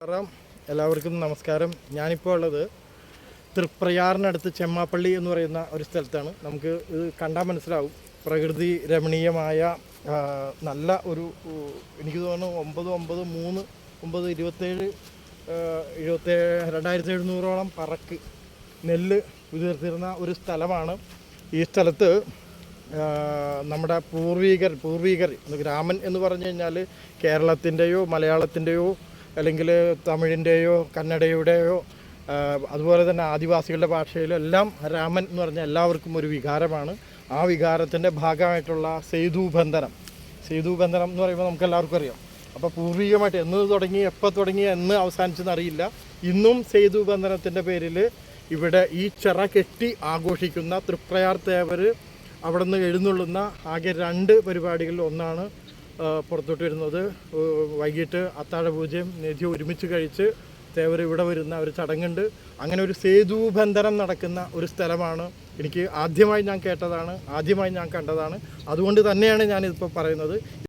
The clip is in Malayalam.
നമസ്കാരം എല്ലാവർക്കും നമസ്കാരം. ഞാനിപ്പോൾ ഉള്ളത് തൃപ്രയാറിനടുത്ത് ചെമ്മാപ്പള്ളി എന്ന് പറയുന്ന ഒരു സ്ഥലത്താണ്. നമുക്ക് ഇത് കണ്ടാൽ മനസ്സിലാവും. പ്രകൃതി രമണീയമായ നല്ല ഒരു എനിക്ക് തോന്നുന്നു ഒമ്പത് ഒമ്പത് മൂന്ന് ഒമ്പത് ഇരുപത്തേഴ് എഴുപത്തേഴ് രണ്ടായിരത്തി എഴുന്നൂറോളം പറക്ക് നെല്ല് ഉയർത്തിരുന്ന ഒരു സ്ഥലമാണ്. ഈ സ്ഥലത്ത് നമ്മുടെ പൂർവീകർ പൂർവീകർ ഗ്രാമൻ എന്ന് പറഞ്ഞു കഴിഞ്ഞാൽ കേരളത്തിന്റെയോ മലയാളത്തിന്റെയോ അല്ലെങ്കിൽ തമിഴിന്റെയോ കന്നഡയുടെയോ അതുപോലെ തന്നെ ആദിവാസികളുടെ ഭാഷയിലും എല്ലാം രാമൻ എന്ന് പറഞ്ഞാൽ എല്ലാവർക്കും ഒരു വികാരമാണ്. ആ വികാരത്തിന്റെ ഭാഗമായിട്ടുള്ള സേതുബന്ധനം. സേതുബന്ധനം എന്ന് പറയുമ്പോൾ നമുക്ക് എല്ലാവർക്കും അറിയാം. അപ്പോൾ പൂർവികമായിട്ട് എന്ന് തുടങ്ങി എപ്പോൾ തുടങ്ങി എന്ന് അവസാനിച്ചെന്ന് അറിയില്ല ഇന്നും സേതുബന്ധനത്തിന്റെ പേരിൽ ഇവിടെ ഈ ചിറ കെട്ടി ആഘോഷിക്കുന്ന തൃപ്രയാർ തേവർ അവിടെ നിന്ന് എഴുന്നള്ളുന്ന ആകെ രണ്ട് പരിപാടികളിൽ ഒന്നാണ് പുറത്തോട്ട് വരുന്നത്. വൈകിട്ട് അത്താഴ പൂജയും നിധി ഒരുമിച്ച് കഴിച്ച് തേവർ ഇവിടെ വരുന്ന ഒരു ചടങ്ങുണ്ട്. അങ്ങനെ ഒരു സേതുബന്ധനം നടക്കുന്ന ഒരു സ്ഥലമാണ്. എനിക്ക് ആദ്യമായി ഞാൻ കേട്ടതാണ് ആദ്യമായി ഞാൻ കണ്ടതാണ്. അതുകൊണ്ട് തന്നെയാണ് ഞാനിതിപ്പോൾ പറയുന്നത്.